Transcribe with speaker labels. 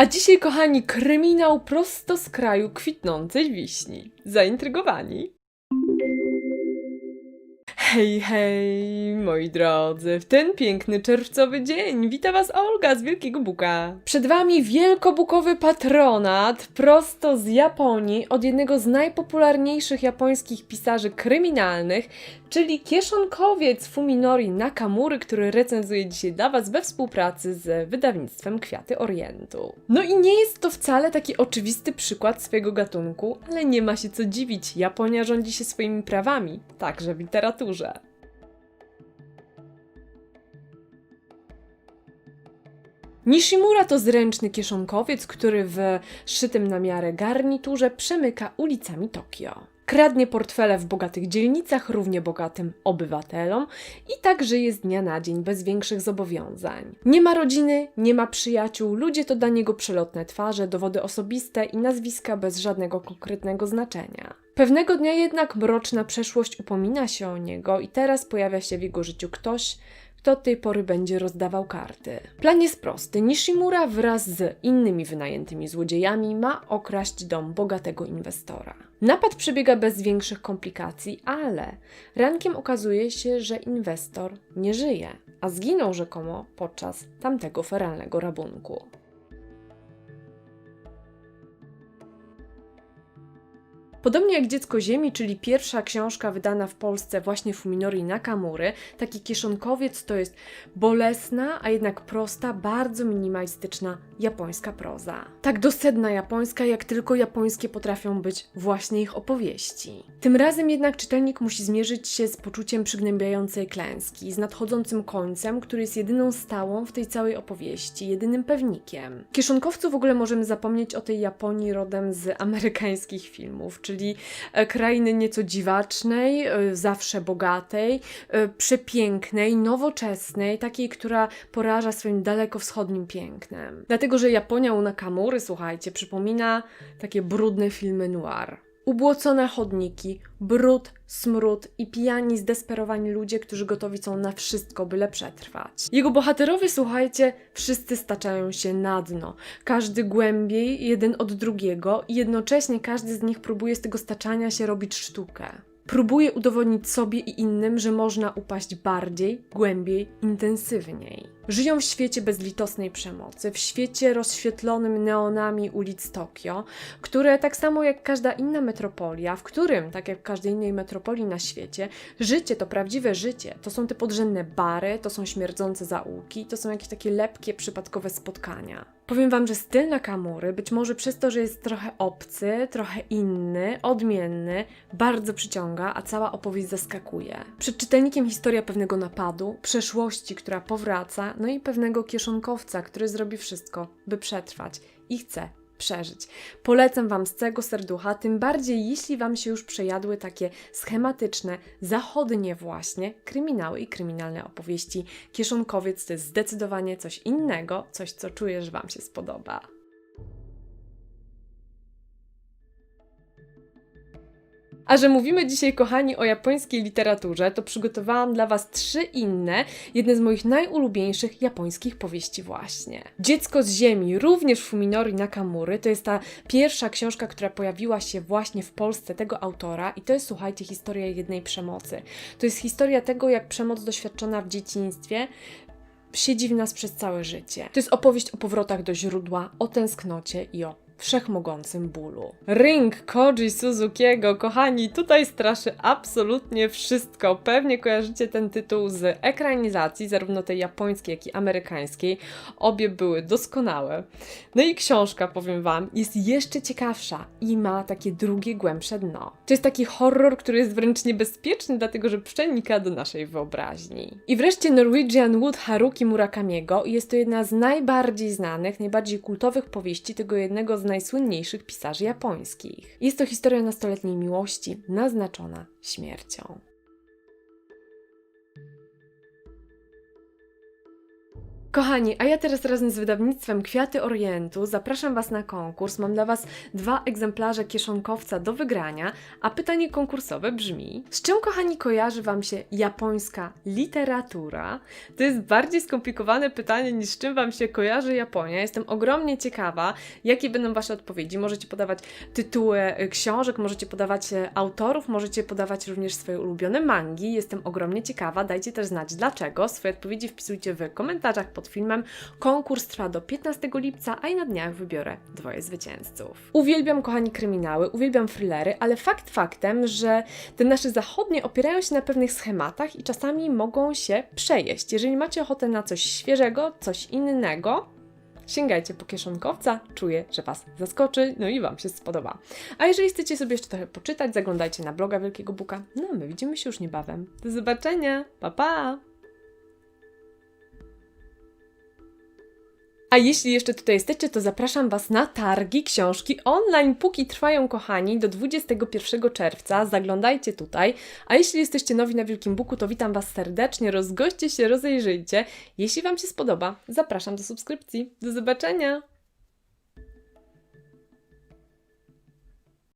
Speaker 1: A dzisiaj, kochani, kryminał prosto z kraju kwitnącej wiśni. Zaintrygowani? Hej, hej, moi drodzy, w ten piękny czerwcowy dzień wita Was Olga z Wielkiego Buka. Przed Wami wielkobukowy patronat prosto z Japonii od jednego z najpopularniejszych japońskich pisarzy kryminalnych, czyli kieszonkowiec Fuminori Nakamury, który recenzuje dzisiaj dla Was we współpracy z wydawnictwem Kwiaty Orientu. No i nie jest to wcale taki oczywisty przykład swojego gatunku, ale nie ma się co dziwić, Japonia rządzi się swoimi prawami, także w literaturze. Nishimura to zręczny kieszonkowiec, który w szytym na miarę garniturze przemyka ulicami Tokio. Kradnie portfele w bogatych dzielnicach równie bogatym obywatelom i tak żyje z dnia na dzień bez większych zobowiązań. Nie ma rodziny, nie ma przyjaciół, ludzie to dla niego przelotne twarze, dowody osobiste i nazwiska bez żadnego konkretnego znaczenia. Pewnego dnia jednak mroczna przeszłość upomina się o niego i teraz pojawia się w jego życiu ktoś, kto tej pory będzie rozdawał karty. Plan jest prosty. Nishimura wraz z innymi wynajętymi złodziejami ma okraść dom bogatego inwestora. Napad przebiega bez większych komplikacji, ale rankiem okazuje się, że inwestor nie żyje, a zginął rzekomo podczas tamtego feralnego rabunku. Podobnie jak Dziecko Ziemi, czyli pierwsza książka wydana w Polsce właśnie Fuminori Nakamury, taki kieszonkowiec to jest bolesna, a jednak prosta, bardzo minimalistyczna japońska proza. Tak dosedna japońska, jak tylko japońskie potrafią być właśnie ich opowieści. Tym razem jednak czytelnik musi zmierzyć się z poczuciem przygnębiającej klęski, z nadchodzącym końcem, który jest jedyną stałą w tej całej opowieści, jedynym pewnikiem. Kieszonkowcu w ogóle możemy zapomnieć o tej Japonii rodem z amerykańskich filmów, czyli e, krainy nieco dziwacznej, e, zawsze bogatej, e, przepięknej, nowoczesnej, takiej, która poraża swoim dalekowschodnim pięknem. Dlatego, że Japonia u Nakamury, słuchajcie, przypomina takie brudne filmy noir. Ubłocone chodniki, brud, smród i pijani, zdesperowani ludzie, którzy gotowi są na wszystko, byle przetrwać. Jego bohaterowie, słuchajcie, wszyscy staczają się na dno. Każdy głębiej, jeden od drugiego i jednocześnie każdy z nich próbuje z tego staczania się robić sztukę. Próbuje udowodnić sobie i innym, że można upaść bardziej, głębiej, intensywniej. Żyją w świecie bezlitosnej przemocy, w świecie rozświetlonym neonami ulic Tokio, które tak samo jak każda inna metropolia, w którym, tak jak w każdej innej metropolii na świecie, życie to prawdziwe życie. To są te podrzędne bary, to są śmierdzące zaułki, to są jakieś takie lepkie, przypadkowe spotkania. Powiem Wam, że styl Nakamury, być może przez to, że jest trochę obcy, trochę inny, odmienny, bardzo przyciąga, a cała opowieść zaskakuje. Przed czytelnikiem historia pewnego napadu, przeszłości, która powraca, no i pewnego kieszonkowca, który zrobi wszystko, by przetrwać i chce przeżyć. Polecam Wam z całego serducha, tym bardziej jeśli Wam się już przejadły takie schematyczne, zachodnie właśnie kryminały i kryminalne opowieści. Kieszonkowiec to jest zdecydowanie coś innego, coś co czuję, że Wam się spodoba. A że mówimy dzisiaj, kochani, o japońskiej literaturze, to przygotowałam dla Was trzy inne, jedne z moich najulubieńszych japońskich powieści właśnie. Dziecko z ziemi, również Fuminori Nakamury, to jest ta pierwsza książka, która pojawiła się właśnie w Polsce tego autora i to jest, słuchajcie, historia jednej przemocy. To jest historia tego, jak przemoc doświadczona w dzieciństwie siedzi w nas przez całe życie. To jest opowieść o powrotach do źródła, o tęsknocie i o wszechmogącym bólu. Ring Koji Suzukiego, kochani, tutaj straszy absolutnie wszystko. Pewnie kojarzycie ten tytuł z ekranizacji, zarówno tej japońskiej, jak i amerykańskiej. Obie były doskonałe. No i książka, powiem Wam, jest jeszcze ciekawsza i ma takie drugie, głębsze dno. To jest taki horror, który jest wręcz niebezpieczny, dlatego że przenika do naszej wyobraźni. I wreszcie Norwegian Wood Haruki Murakamiego jest to jedna z najbardziej znanych, najbardziej kultowych powieści tego jednego z najsłynniejszych pisarzy japońskich. Jest to historia nastoletniej miłości, naznaczona śmiercią. Kochani, a ja teraz razem z wydawnictwem Kwiaty Orientu zapraszam Was na konkurs. Mam dla Was dwa egzemplarze kieszonkowca do wygrania, a pytanie konkursowe brzmi: z czym, kochani, kojarzy Wam się japońska literatura? To jest bardziej skomplikowane pytanie niż z czym Wam się kojarzy Japonia. Jestem ogromnie ciekawa, jakie będą Wasze odpowiedzi. Możecie podawać tytuły e, książek, możecie podawać e, autorów, możecie podawać również swoje ulubione mangi. Jestem ogromnie ciekawa. Dajcie też znać dlaczego. Swoje odpowiedzi wpisujcie w komentarzach pod filmem. Konkurs trwa do 15 lipca, a i na dniach wybiorę dwoje zwycięzców. Uwielbiam, kochani, kryminały, uwielbiam thrillery, ale fakt faktem, że te nasze zachodnie opierają się na pewnych schematach i czasami mogą się przejeść. Jeżeli macie ochotę na coś świeżego, coś innego, sięgajcie po kieszonkowca, czuję, że Was zaskoczy, no i Wam się spodoba. A jeżeli chcecie sobie jeszcze trochę poczytać, zaglądajcie na bloga Wielkiego Buka. No, my widzimy się już niebawem. Do zobaczenia, pa pa! A jeśli jeszcze tutaj jesteście, to zapraszam Was na targi książki online, póki trwają, kochani, do 21 czerwca. Zaglądajcie tutaj. A jeśli jesteście nowi na Wielkim Buku, to witam Was serdecznie. Rozgoście się, rozejrzyjcie. Jeśli Wam się spodoba, zapraszam do subskrypcji. Do zobaczenia!